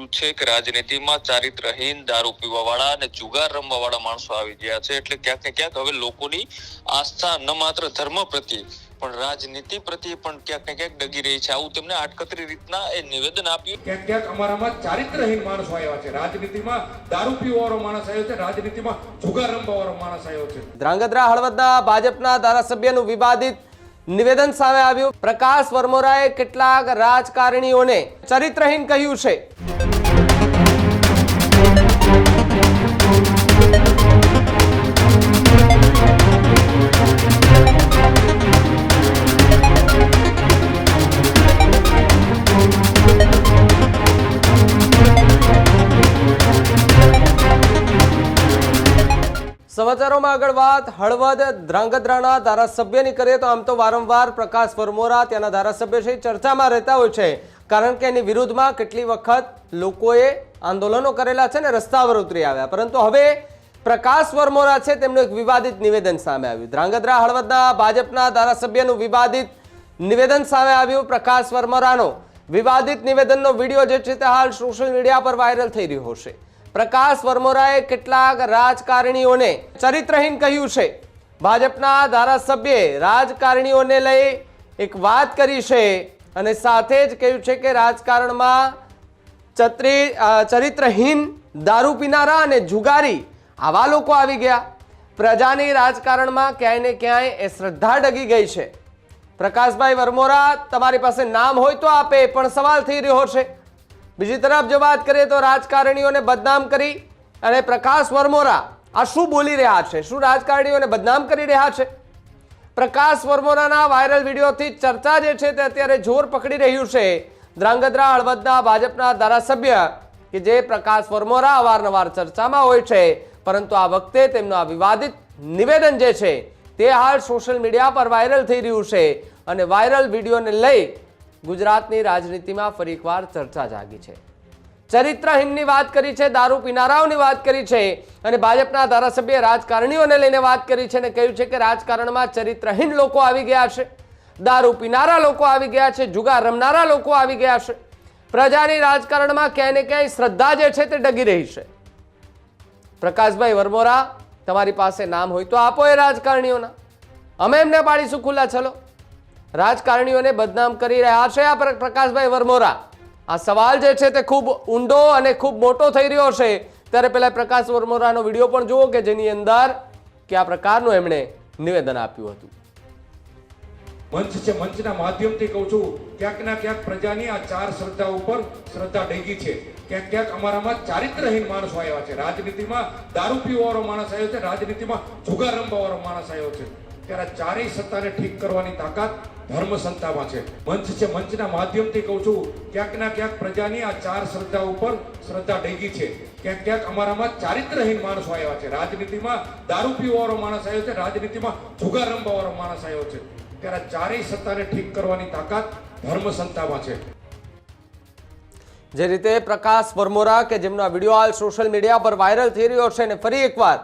કીધું છે કે રાજનીતિમાં ચારિત્રહીન દારૂ પીવાવાળા અને જુગાર રમવાવાળા માણસો આવી ગયા છે. એટલે ક્યાંક ને ક્યાંક હવે લોકોની આસ્થા ન માત્ર ધર્મ પ્રત્યે પણ રાજનીતિ પ્રત્યે પણ ક્યાંક ને ક્યાંક ડગી રહી છે. આવું તેમને આટકતરી રીતના એ નિવેદન આપ્યું. ક્યાંક ક્યાંક અમારામાં ચારિત્રહીન માણસો આવ્યા છે. રાજનીતિમાં દારૂ પીવાવાળો માણસ આવ્યો છે રાજનીતિમાં જુગાર રમવાવાળો માણસ આવ્યો છે. ધ્રાંગધ્રા હળવદના ભાજપના ધારાસભ્યનું વિવાદિત નિવેદન સામે આવ્યું. પ્રકાશ વર્મોરાએ કેટલાક રાજકારણીઓને ચરિત્રહીન કહ્યું છે. સમાચારોમાં આગળ વાત. હળવદ ધ્રાંગધ્રાના ધારાસભ્યની કરીએ તો આમ તો વારંવાર પ્રકાશ વરમોરા ત્યાંના ધારાસભ્ય છે ચર્ચામાં રહેતા હોય છે. કારણ કે એની વિરુદ્ધમાં કેટલી વખત લોકોએ આંદોલનો કરેલા છે ને રસ્તા પર ઉતરી આવ્યા. પરંતુ હવે પ્રકાશ વરમોરા છે તેમનું એક વિવાદિત નિવેદન સામે આવ્યું. ધ્રાંગધ્રા હળવદના ભાજપના ધારાસભ્યનું વિવાદિત નિવેદન સામે આવ્યું પ્રકાશ વર્મોરાનો. વિવાદિત નિવેદનનો વીડિયો જે છે તે હાલ સોશિયલ મીડિયા પર વાયરલ થઈ રહ્યો છે. પ્રકાશ વર્મોરાએ કેટલાક રાજકારણીઓને ચરિત્રહીન કહ્યું છે. ભાજપના ધારાસભ્યે રાજકારણીઓને લઈ એક વાત કરી છે અને સાથે જ કહ્યું છે કે રાજકારણમાં ચત્રી ચરિત્રહીન, દારૂ પીનારા અને જુગારી આવા લોકો આવી ગયા. પ્રજાની રાજકારણમાં ક્યાંય ને ક્યાંય એ શ્રદ્ધા ડગી ગઈ છે. પ્રકાશભાઈ વર્મોરા, તમારી પાસે નામ હોય તો આપે, પણ સવાલ થઈ રહ્યો છે. બીજી તરફ જો વાત કરીએ તો રાજકારણીઓને બદનામ કરી અને પ્રકાશ વર્મોરા આ શું બોલી રહ્યા છે? શું રાજકારણીઓને બદનામ કરી રહ્યા છે? પ્રકાશ વર્મોરાના વાયરલ વિડીયોથી ચર્ચા જે છે તે અત્યારે જોર પકડી રહ્યું છે. ધ્રાંગધ્રા, હળવદના ભાજપના ધારાસભ્ય કે જે પ્રકાશ વર્મોરા અવારનવાર ચર્ચામાં હોય છે, પરંતુ આ વખતે તેમનું આ વિવાદિત નિવેદન જે છે તે હાલ સોશિયલ મીડિયા પર વાયરલ થઈ રહ્યું છે. અને વાયરલ વિડીયોને લઈ ગુજરાતની રાજનીતિમાં ફરી એકવાર ચર્ચા જાગી છે. ચરિત્રહીનની વાત કરી છે, દારૂ પીનારાઓની વાત કરી છે અને ભાજપના ધારાસભ્ય રાજકારણીઓને લઈને વાત કરી છે અને કહ્યું છે કે રાજકારણમાં ચરિત્રહીન લોકો આવી ગયા છે, દારૂ પીનારા લોકો આવી ગયા છે, જુગાર રમનારા લોકો આવી ગયા છે. પ્રજાની રાજકારણમાં ક્યાંય ને ક્યાંય શ્રદ્ધા જે છે તે ડગી રહી છે. પ્રકાશભાઈ વરમોરા, તમારી પાસે નામ હોય તો આપો એ રાજકારણીઓના. અમે એમને પાડીશું ખુલ્લા ચલો રાજકારણીઓને બદનામ કરી રહ્યા છે આ પ્રકાશભાઈ વર્મોરા. આ સવાલ જે છે તે ખૂબ ઊંડો અને ખૂબ મોટો થઈ રહ્યો છે. ત્યારે પેલા પ્રકાશ વર્મોરાનો વીડિયો પણ જુઓ કે જેની અંદર કે આ પ્રકારનું એમણે નિવેદન આપ્યું હતું. મંચ છે, મંચના માધ્યમથી કહું છું, ક્યાંક ના ક્યાંક પ્રજાની આ ચાર શ્રદ્ધા ઉપર શ્રદ્ધા ડેગી છે. ક્યાંક ક્યાંક અમારામાં ચારિત્રહીન માણસો આવ્યા છે. રાજનીતિમાં દારૂ પીવાવાળો માણસ આવ્યો છે, રાજનીતિમાં જુગાર રમવાવાળો માણસ આવ્યો છે. ત્યારે ચારેય સત્તાને ઠીક કરવાની તાકાત ધર્મ સંતામાં છે. મંચ છે, મંચના માધ્યમથી કહું છું, ક્યાંક ના ક્યાંક પ્રજાની આ ચાર શ્રદ્ધા ઉપર શ્રદ્ધા ડેગી છે. ક્યાંક ક્યાંક અમારામાં ચારિત્રહીન માણસો આવ્યા છે. રાજનીતિમાં દારૂ પીવાવાળો માણસ આવ્યો છે, રાજનીતિમાં જુગાર રમવાવાળો માણસ આવ્યો છે. ત્યારે ચારેય સત્તાને ઠીક કરવાની તાકાત ધર્મ સંતામાં છે. જે રીતે પ્રકાશ વર્મોરા કે જેમનો આ વીડિયો હાલ સોશિયલ મીડિયા પર વાયરલ થઈ રહ્યો છે અને ફરી એકવાર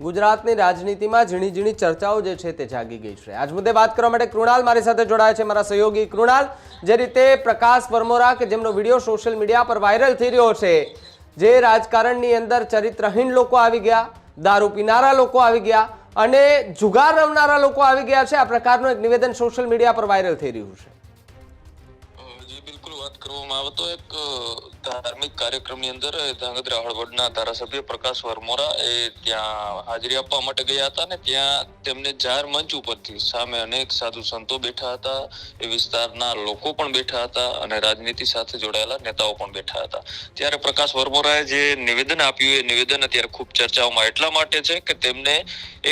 ગુજરાતની રાજનીતિમાં ઝીણી ઝીણી ચર્ચાઓ જે છે તે જાગી ગઈ છે. આજ મુદ્દે વાત કરવા માટે કૃણાલ મારી સાથે જોડાયા છે, મારા સહયોગી. કૃણાલ, જે રીતે પ્રકાશ વર્મોરા કે જેમનો વીડિયો સોશિયલ મીડિયા પર વાયરલ થઈ રહ્યો છે, જે રાજકારણની અંદર ચરિત્રહીન લોકો આવી ગયા, દારૂ પીનારા લોકો આવી ગયા અને જુગાર રમનારા લોકો આવી ગયા છે, આ પ્રકારનું એક નિવેદન સોશિયલ મીડિયા પર વાયરલ થઈ રહ્યું છે. કરવામાં આવતો એક ધાર્મિક કાર્યક્રમની અંદર ધાંગધ્રા હળવડના ધારાસભ્ય પ્રકાશ વરમોરા એ ત્યાં હાજરી આપવા માટે ગયા હતા ને ત્યાં તેમને જાહેર મંચ ઉપરથી સામે અનેક સાધુ સંતો બેઠા હતા, એ વિસ્તારના લોકો પણ બેઠા હતા અને રાજનીતિ સાથે જોડાયેલા નેતાઓ પણ બેઠા હતા. ત્યારે પ્રકાશ વર્મોરાએ જે નિવેદન આપ્યું, એ નિવેદન અત્યારે ખૂબ ચર્ચાઓમાં એટલા માટે છે કે તેમને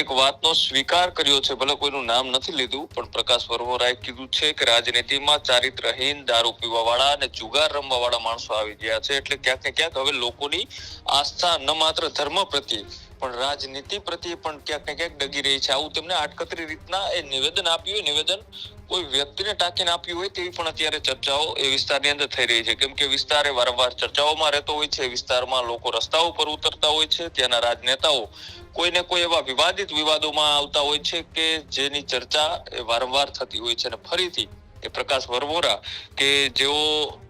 એક વાતનો સ્વીકાર કર્યો છે, ભલે કોઈનું નામ નથી લીધું, પણ પ્રકાશ વરમોરાએ કીધું છે કે રાજનીતિમાં ચારિત્રહીન દારૂ પીવાવાળા અને જુગાર રમવાવાળા માણસો આવી ગયા છે. એટલે ક્યાંક ને ક્યાંક હવે લોકોની આસ્થા ન માત્ર ધર્મ પ્રત્યે, પણ રાજનીતિ પ્રત્યે પણ ક્યાંક ને ક્યાંક ડગી રહી છે. આવું તેમને આટકતરી રીતના એ નિવેદન આપ્યું હોય, નિવેદન કોઈ વ્યક્તિને ટાંકીને આપ્યું હોય તેવી પણ અત્યારે ચર્ચાઓ એ વિસ્તારની અંદર થઈ રહી છે. કેમ કે વિસ્તાર એ વારંવાર ચર્ચાઓમાં રહેતો હોય છે, વિસ્તારમાં લોકો રસ્તાઓ પર ઉતરતા હોય છે, ત્યાંના રાજનેતાઓ કોઈને કોઈ એવા વિવાદિત વિવાદોમાં આવતા હોય છે કે જેની ચર્ચા એ વારંવાર થતી હોય છે અને ફરીથી એ પ્રકાશ વરવોરા કે જેઓ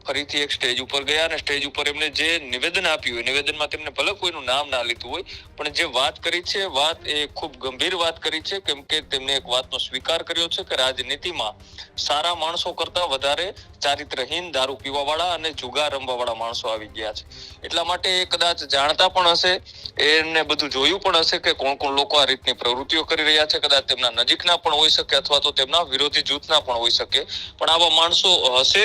ફરીથી એક સ્ટેજ ઉપર ગયા અને સ્ટેજ ઉપર એમને જે નિવેદન આપ્યું હોય નિવેદનમાં તેમને ભલે કોઈનું નામ ના લીધું હોય, પણ જે વાત કરી છે, વાત એ ખૂબ ગંભીર વાત કરી છે, કેમ કે તેમણે એક વાતનો સ્વીકાર કર્યો છે કે રાજનીતિમાં સારા માણસો કરતા વધારે ચારિત્રહીન દારૂ પીવા વાળા અને જુગાર રમવા વાળા માણસો આવી ગયા છે. એટલા માટે એ કદાચ જાણતા પણ હશે, એને બધું જોયું પણ હશે કે કોણ કોણ લોકો આ રીતની પ્રવૃત્તિઓ કરી રહ્યા છે. કદાચ તેમના નજીકના પણ હોઈ શકે અથવા તો તેમના વિરોધી જૂથના પણ હોઈ શકે. પણ આવા માણસો હશે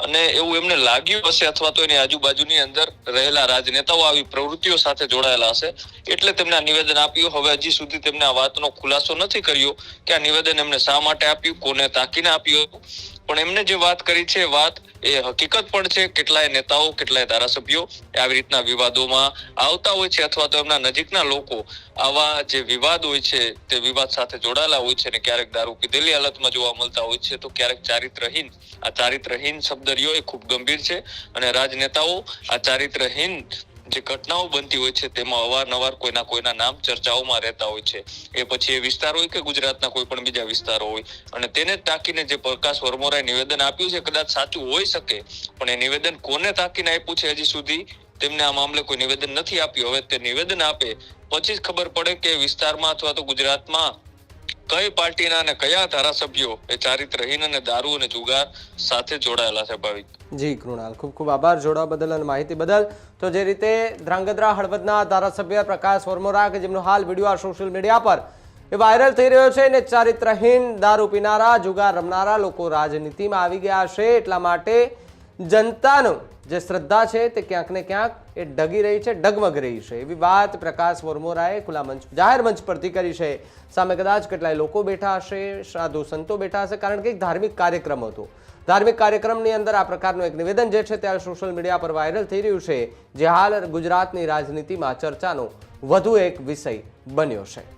અને એવું એમને લાગ્યું હશે અથવા તો એની આજુબાજુની અંદર રહેલા રાજનેતાઓ આવી પ્રવૃત્તિઓ સાથે જોડાયેલા હશે, એટલે તેમને આ નિવેદન આપ્યું. હવે હજી સુધી તેમને આ વાતનો ખુલાસો નથી કર્યો કે આ નિવેદન એમને શા માટે આપ્યું, કોને તાકીને આપ્યું પણ એમને જે વાત કરી છે વાત એ હકીકત પણ છે, કેટલાય નેતાઓ, કેટલાય ધારાસભ્યો આવી રીતના વિવાદોમાં આવતા હોય છે અથવા તો એમના નજીકના લોકો આવા જે વિવાદ હોય છે, તે વિવાદ સાથે જોડાયેલા હોય છે અને ક્યારેક દારૂ પીધેલી હાલતમાં જોવા મળતા હોય છે, તો ક્યારેક ચારિત્રહીન, આ ચારિત્રહીન શબ્દ રહ્યો એ ખૂબ ગંભીર છે અને રાજનેતાઓ આ ચારિત્રહીન જે ઘટનાઓ બનતી હોય છે, તેમાં અવારનવાર કોઈના કોઈના નામ ચર્ચાઓમાં રહેતા હોય છે. એ પછી એ વિસ્તાર હોય કે ગુજરાતના કોઈ પણ બીજા વિસ્તારો હોય. અને તેને તાકીને જે પ્રકાશ વર્મોરાએ નિવેદન આપ્યું છે, કદાચ સાચું હોઈ શકે, પણ એ નિવેદન કોને તાકીને આપ્યું છે હજી સુધી? તેમને આ મામલે કોઈ નિવેદન નથી આપ્યું. હવે તે નિવેદન આપે, પછી જ ખબર પડે કે વિસ્તારમાં અથવા તો ગુજરાતમાં કઈ પાર્ટીના અને કયા ધારાસભ્યો એ ચારિત્રહીન અને દારૂ અને જુગાર સાથે જોડાયેલા છે ભાવિક? જી, કૃણાલ, ખૂબ ખૂબ આભાર જોડાવા બદલ અને માહિતી બદલ. તો જે રીતે ધ્રાંગધ્રા હળવદના ધારાસભ્ય પ્રકાશ વર્મોરા કે જેમનો હાલ વીડિયો આ સોશિયલ મીડિયા પર એ વાયરલ થઈ રહ્યો છે ને ચારિત્રહીન દારૂ પીનારા, જુગાર રમનારા લોકો રાજનીતિમાં આવી ગયા છે. એટલા માટે જનતાનું જે શ્રદ્ધા છે તે ક્યાંક ને ક્યાંક એ ડગી રહી છે, ડગમગ રહી છે. એવી વાત પ્રકાશ વર્મોરાએ ખુલ્લા મંચ, જાહેર મંચ પરથી કરી છે. સામે કદાચ કેટલાય લોકો બેઠા હશે, સાધુ સંતો બેઠા હશે, કારણ કે એક ધાર્મિક કાર્યક્રમ હતો. ધાર્મિક કાર્યક્રમની અંદર આ પ્રકારનું એક નિવેદન જે છે તે સોશિયલ મીડિયા પર વાયરલ થઈ રહ્યું છે, જે હાલ ગુજરાતની રાજનીતિમાં ચર્ચાનો વધુ એક વિષય બન્યો છે.